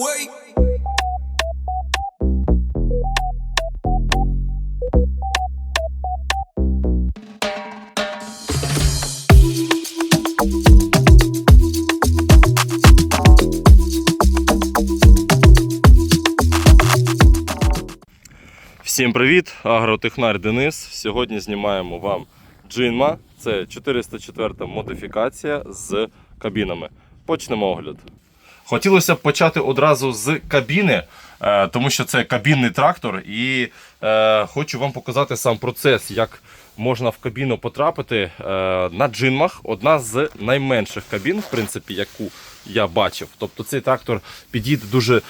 away. Всім привіт! Агротехнар Денис. Сьогодні знімаємо вам Джинма. Це 404 модифікація з кабінами. Почнемо огляд. Хотілося б почати одразу з кабіни, е, тому що це кабінний трактор, і е, хочу вам показати сам процес, як можна в кабіну потрапити е, на джинмах. Одна з найменших кабін, в принципі, яку я бачив. Тобто цей трактор підійде дуже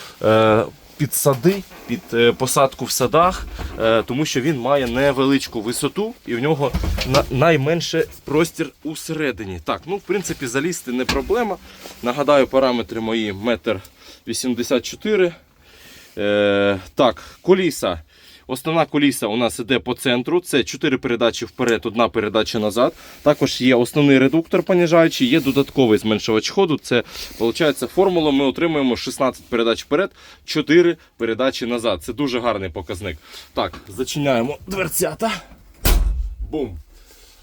під сади, під е, посадку в садах, е, тому що він має невеличку висоту і в нього на, найменше простір усередині. Так, ну в принципі залізти не проблема. Нагадаю, параметри мої 1,84 м. Е, так, коліса. Основна коліса у нас іде по центру. Це 4 передачі вперед, одна передача назад. Також є основний редуктор понижаючий, є додатковий зменшувач ходу. Це виходить формула. Ми отримуємо 16 передач вперед, 4 передачі назад. Це дуже гарний показник. Так, зачиняємо дверцята. Бум.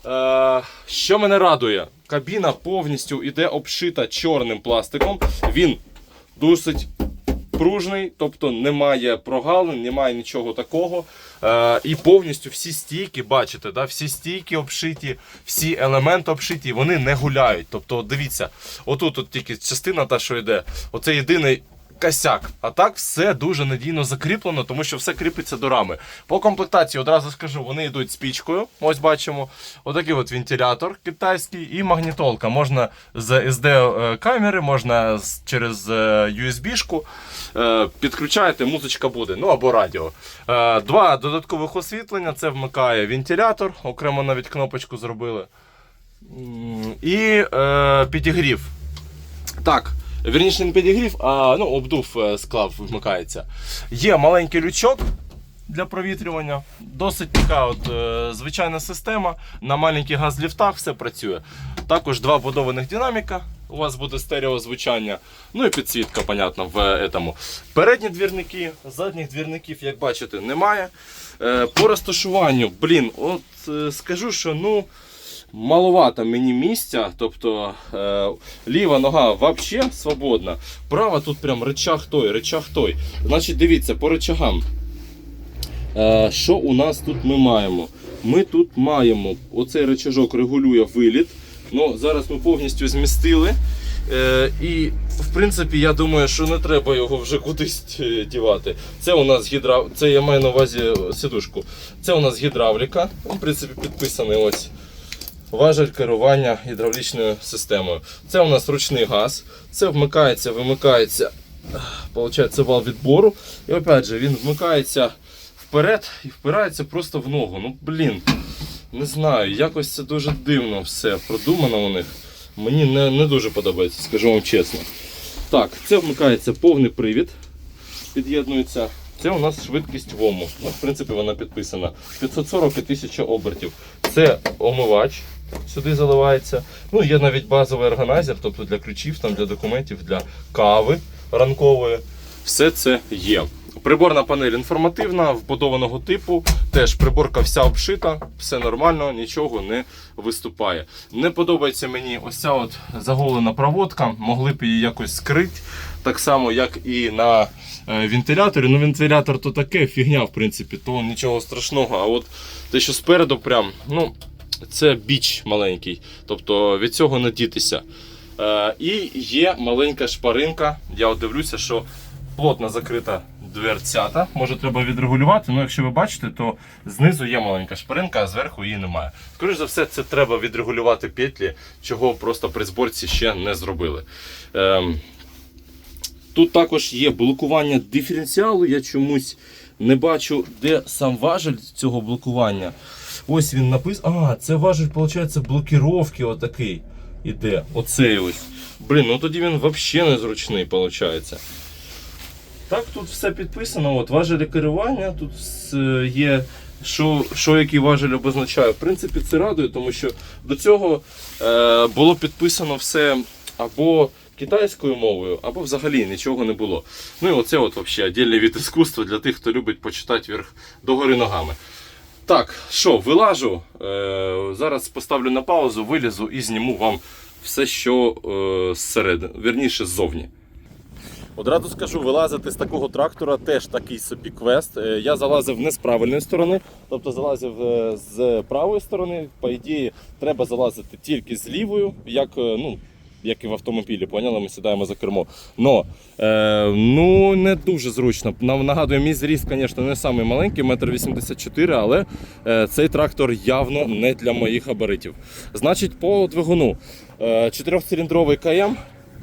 Е, що мене радує? Кабіна повністю іде обшита чорним пластиком. Він досить пружний, тобто немає прогалин, немає нічого такого. Е, і повністю всі стійки, бачите, да, всі стійки обшиті, всі елементи обшиті, вони не гуляють. Тобто, дивіться, отут от тільки частина та, що йде, оце єдиний. Косяк. А так все дуже надійно закріплено, тому що все кріпиться до рами. По комплектації одразу скажу, вони йдуть з пічкою. Ось бачимо. Отакий от вентилятор китайський і магнітолка. Можна з SD камери, можна через е, USB-шку. Е, Підключаєте, музичка буде, ну або радіо. Е, Два додаткових освітлення. Це вмикає вентилятор, окремо навіть кнопочку зробили. І е, підігрів. Так, вірніше не підігрів, а ну, обдув е, склав вмикається. Є маленький лючок для провітрювання. Досить така от, е, звичайна система. На маленьких газліфтах все працює. Також два будованих динаміка. У вас буде стереозвучання. Ну і підсвітка, понятно, в е. Передні двірники, задніх двірників, як бачите, немає. По розташуванню, блін, от скажу, що ну. Маловато мені місця, тобто е, ліва нога взагалі свободна, права тут прям речах той, речах той. Значить, дивіться, по речагам. Е, що у нас тут ми маємо? Ми тут маємо оцей речажок регулює виліт. Ну, зараз ми повністю змістили. Е, і, в принципі, я думаю, що не треба його вже кудись е, дівати. Це у нас гідра... Це я маю на увазі сидушку. Це у нас гідравліка. В принципі, підписаний ось важель керування гідравлічною системою. Це у нас ручний газ. Це вмикається, вимикається. Получається вал відбору. І опять же, він вмикається вперед і впирається просто в ногу. Ну, блін, не знаю, якось це дуже дивно все продумано у них. Мені не, не дуже подобається, скажу вам чесно. Так, це вмикається повний привід. Під'єднується. Це у нас швидкість ВОМу. Ну, в принципі, вона підписана. 540 і 1000 обертів. Це омивач. Сюди заливається. Ну, є навіть базовий органайзер, тобто для ключів, там, для документів, для кави ранкової. Все це є. Приборна панель інформативна, вбудованого типу. Теж приборка вся обшита, все нормально, нічого не виступає. Не подобається мені ось от заголена проводка. Могли б її якось скрити. Так само, як і на е, вентиляторі. Ну, вентилятор то таке, фігня, в принципі, то нічого страшного. А от те, що спереду, прям, ну, це біч маленький. Тобто від цього не дітися. Е, і є маленька шпаринка. Я от дивлюся, що плотно закрита дверцята. Може треба відрегулювати. Ну, якщо ви бачите, то знизу є маленька шпаринка, а зверху її немає. Скоріше за все, це треба відрегулювати петлі, чого просто при зборці ще не зробили. Ем, Тут також є блокування диференціалу. Я чомусь не бачу, де сам важель цього блокування. Ось він написаний. А, це важель, виходить, блокіровки отакий іде. Оцей ось. Блін, ну тоді він взагалі незручний, виходить. Так, тут все підписано. От важелі керування, тут є. Що, що який важель обозначає. В принципі, це радує, тому що до цього е, було підписано все або китайською мовою або взагалі нічого не було. Ну і оце от взагалі віддільний від іскусства для тих, хто любить почитати вверх догори ногами. Так, що, вилажу. Е, зараз поставлю на паузу, вилізу і зніму вам все, що е, зсередини, вірніше ззовні. Одразу скажу, вилазити з такого трактора теж такий собі квест. Е, Я залазив не з правильної сторони, тобто залазив е, з правої сторони. По ідеї, треба залазити тільки з лівою, як, е, ну, як і в автомобілі, поняли? Ми сідаємо за кермо. Но е, ну, не дуже зручно. Нам нагадує, мій зріст, звісно, не самий маленький, 1,84 м, але е, цей трактор явно не для моїх габаритів. Значить, по двигуну. Чотирьохциліндровий КМ.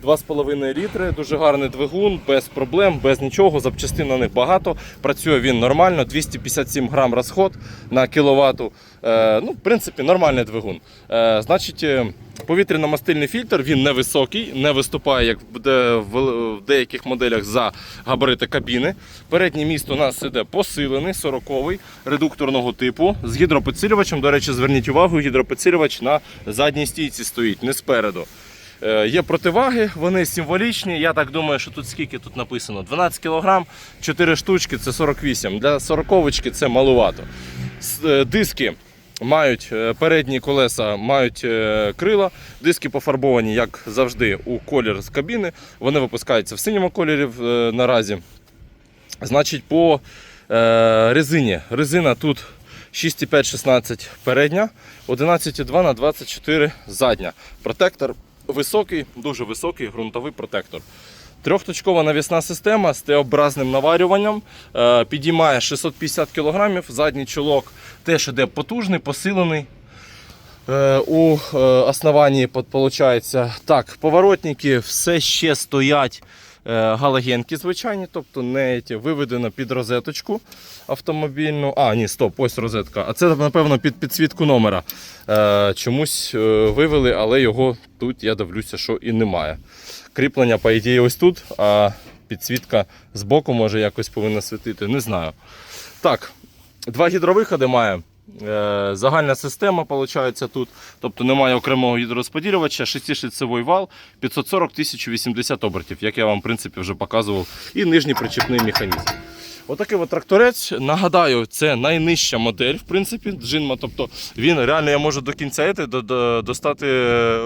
2,5 літри, дуже гарний двигун, без проблем, без нічого. Запчастин на них багато. Працює він нормально, 257 грам розход на кіловату. Е, ну, в принципі, нормальний двигун. Е, значить, е, повітряно-мастильний фільтр він невисокий, не виступає, як в, де- в- в деяких моделях за габарити кабіни. Передній міст у нас іде посилений, 40-й, редукторного типу з гідропідсилювачем. До речі, зверніть увагу, гідропідсилювач на задній стійці стоїть, не спереду. Е, Є противаги, вони символічні. Я так думаю, що тут скільки тут написано? 12 кг, 4 штучки це 48. Для 40 це малувато. Е, Диски мають е, передні колеса, мають крила. Диски пофарбовані, як завжди, у колір з кабіни. Вони випускаються в синьому кольорі наразі. Значить, по резині. Резина тут 6,5-16 передня, 11,2 на 24 задня. Протектор високий, дуже високий ґрунтовий протектор. Трьохточкова навісна система з Т-образним наварюванням. Е, підіймає 650 кг, задній чолок теж іде потужний, посилений. Е, У е, основанні виходить, так, поворотники все ще стоять галогенки звичайні, тобто не ті, виведено під розеточку автомобільну. А, ні, стоп, ось розетка. А це, напевно, під підсвітку номера. Е, Чомусь е, вивели, але його тут я дивлюся, що і немає. Кріплення, по ідеї, ось тут, а підсвітка збоку може якось повинна світити. Не знаю. Так, два гідровиходи має. Е, Загальна система виходить тут, тобто немає окремого гідророзподілювача, шестишліцевий вал, 540 1080 обертів, як я вам в принципі вже показував, і нижній причіпний механізм. Отакий от тракторець. Нагадаю, це найнижча модель, в принципі, джинма. Тобто він реально я можу до кінця йти, до- до- достати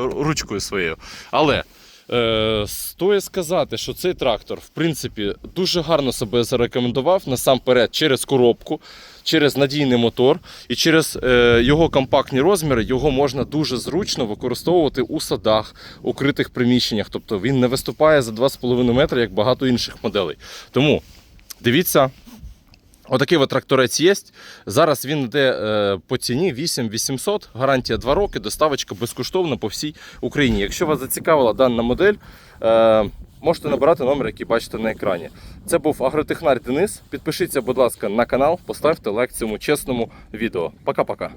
ручкою своєю. Але Е, стоїть сказати, що цей трактор, в принципі, дуже гарно себе зарекомендував насамперед через коробку, через надійний мотор і через е, його компактні розміри його можна дуже зручно використовувати у садах, укритих приміщеннях. Тобто він не виступає за 2,5 метри, як багато інших моделей. Тому дивіться. Отакий от тракторець є. Зараз він йде е, по ціні 8800, гарантія 2 роки, доставочка безкоштовна по всій Україні. Якщо вас зацікавила дана модель, е, можете набирати номер, який бачите на екрані. Це був агротехнар Денис. Підпишіться, будь ласка, на канал, поставте лайк цьому чесному відео. Пока-пока.